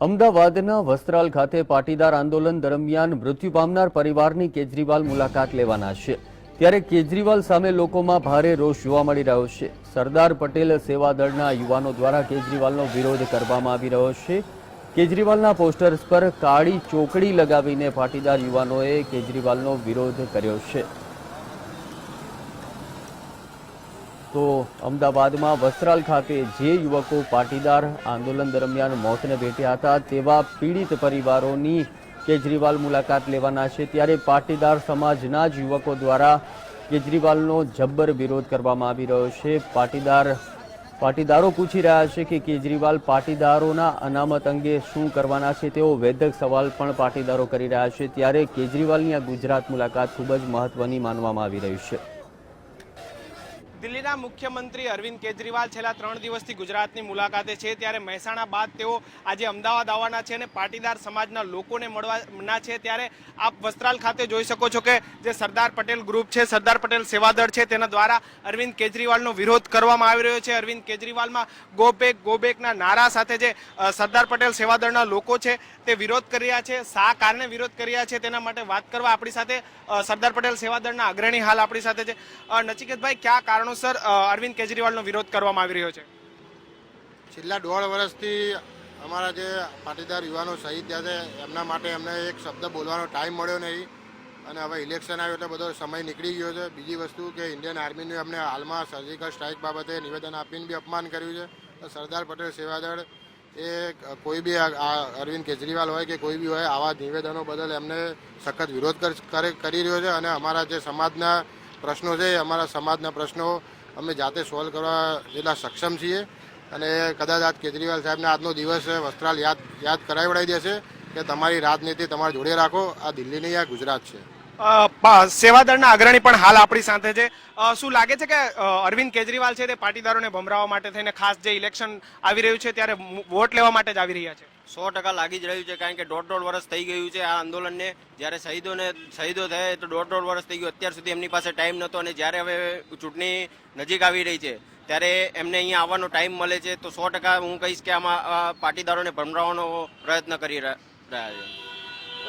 અમદાવાદના વસ્ત્રાલ ખાતે પાટીદાર આંદોલન દરમિયાન મૃત્યુ પામનાર પરિવારની કેજરીવાલ મુલાકાત લેવાના છે. ત્યારે કેજરીવાલ સામે લોકોમાં ભારે રોષ જોવા મળી રહ્યો છે. સરદાર પટેલ સેવાદળના યુવાનો દ્વારા કેજરીવાલનો વિરોધ કરવામાં આવી રહ્યો છે. કેજરીવાલના પોસ્ટર્સ પર કાળી ચોકડી લગાવીને પાટીદાર યુવાનોએ કેજરીવાલનો વિરોધ કર્યો છે. તો અમદાવાદમાં વસ્ત્રાલ ખાતે જે યુવકો પાટીદાર આંદોલન દરમિયાન મોતને ભેટ્યા હતા, તેવા પીડિત પરિવારોની કેજરીવાલ મુલાકાત લેવાના છે. ત્યારે પાટીદાર સમાજના જ યુવકો દ્વારા કેજરીવાલનો જબ્બર વિરોધ કરવામાં આવી રહ્યો છે. પાટીદાર, પાટીદારો પૂછી રહ્યા છે કે કેજરીવાલ પાટીદારોના અનામત અંગે શું કરવાના છે? તેવો વેધક સવાલ પણ પાટીદારો કરી રહ્યા છે. ત્યારે કેજરીવાલની આ ગુજરાત મુલાકાત ખૂબ જ મહત્વની માનવામાં આવી રહી છે. દિલ્હીના મુખ્યમંત્રી અરવિંદ કેજરીવાલ છેલ્લા ત્રણ દિવસથી ગુજરાતની મુલાકાતે છે. ત્યારે મહેસાણા બાદ તેઓ આજે અમદાવાદ આવવાના છે અને પાટીદાર સમાજના લોકોને મળવાના છે. ત્યારે આપ વસ્ત્રાલ ખાતે જોઈ શકો છો કે જે સરદાર પટેલ ગ્રુપ છે, સરદાર પટેલ સેવાદળ છે, તેના દ્વારા અરવિંદ કેજરીવાલનો વિરોધ કરવામાં આવી રહ્યો છે. અરવિંદ કેજરીવાલમાં ગો બેક ગો નારા સાથે જે સરદાર પટેલ સેવાદળના લોકો છે, તે વિરોધ કરી રહ્યા છે. શા કારણે વિરોધ કરી રહ્યા છે તેના માટે વાત કરવા આપણી સાથે સરદાર પટેલ સેવાદળના અગ્રણી હાલ આપણી સાથે છે. નચિકેતભાઈ, કયા કારણોસર અરવિંદ કેજરીવાલનો વિરોધ કરવામાં આવી રહ્યો છે. છેલ્લા દોઢ વર્ષથી અમારા જે પાટીદાર યુવાનો શહીદ થયા છે, એમના માટે એમને એક શબ્દ બોલવાનો ટાઈમ મળ્યો નહીં. અને હવે ઇલેક્શન આવ્યું એટલે બધો સમય નીકળી ગયો છે. બીજી વસ્તુ કે ઇન્ડિયન આર્મીનું એમને હાલમાં સર્જિકલ સ્ટ્રાઇક બાબતે નિવેદન આપીને બી અપમાન કર્યું છે. તો સરદાર પટેલ સેવાદળ એ કોઈ બી અરવિંદ કેજરીવાલ હોય કે કોઈ બી હોય, આવા નિવેદનો બદલ એમને સખત વિરોધ કરે- રહ્યો છે. અને અમારા જે સમાજના પ્રશ્નો છે અમારા સમાજના પ્રશ્નો અમે જાતે સોલ્વ કરવા જેટલા સક્ષમ છીએ. અને કદાચ આજ કેજરીવાલ સાહેબને આજનો દિવસ વસ્ત્રાલ યાદ યાદ કરાવડાવી દેશે કે તમારી રાજનીતિ તમારા જોડે રાખો. આ દિલ્હી નહીં આ ગુજરાત છે. સેવાદળના અગ્રણી પણ હાલ આપણી સાથે છે. શું લાગે છે કે અરવિંદ કેજરીવાલ છે તે પાટીદારોને ભમરાવવા માટે થઈને ખાસ જે ઇલેક્શન આવી રહ્યું છે ત્યારે વોટ લેવા માટે જ આવી રહ્યા છે? સો ટકા લાગી જ રહ્યું છે, કારણ કે દોઢ દોઢ વર્ષ થઈ ગયું છે આ આંદોલનને. જ્યારે શહીદોને, શહીદો થયા તો દોઢ દોઢ વર્ષ થઈ ગયું. અત્યાર સુધી એમની પાસે ટાઈમ નહોતો અને જ્યારે હવે ચૂંટણી નજીક આવી રહી છે, ત્યારે એમને અહીંયા આવવાનો ટાઈમ મળે છે. તો સો ટકા હું કહીશ કે આમાં પાટીદારોને ભમરાવવાનો પ્રયત્ન કરી રહ્યા છે.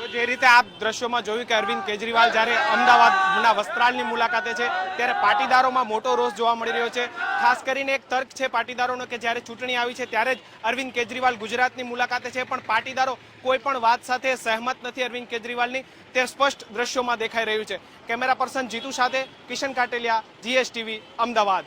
જે રીતે આપ દ્રશ્યોમાં જોયું કે અરવિંદ કેજરીવાલ જ્યારે અમદાવાદના વસ્ત્રાલની મુલાકાતે છે, ત્યારે પાટીદારોમાં મોટો રોષ જોવા મળી રહ્યો છે. ખાસ કરીને એક તર્ક છે પાટીદારોનો કે જ્યારે ચૂંટણી આવી છે ત્યારે જ અરવિંદ કેજરીવાલ ગુજરાતની મુલાકાતે છે, પણ પાટીદારો કોઈ પણ વાત સાથે સહેમત નથી અરવિંદ કેજરીવાલની. તે સ્પષ્ટ દ્રશ્યોમાં દેખાઈ રહ્યું છે. કેમેરા પર્સન જીતુ સાથે કિશન કાટેલિયા, જીએસટીવી, અમદાવાદ.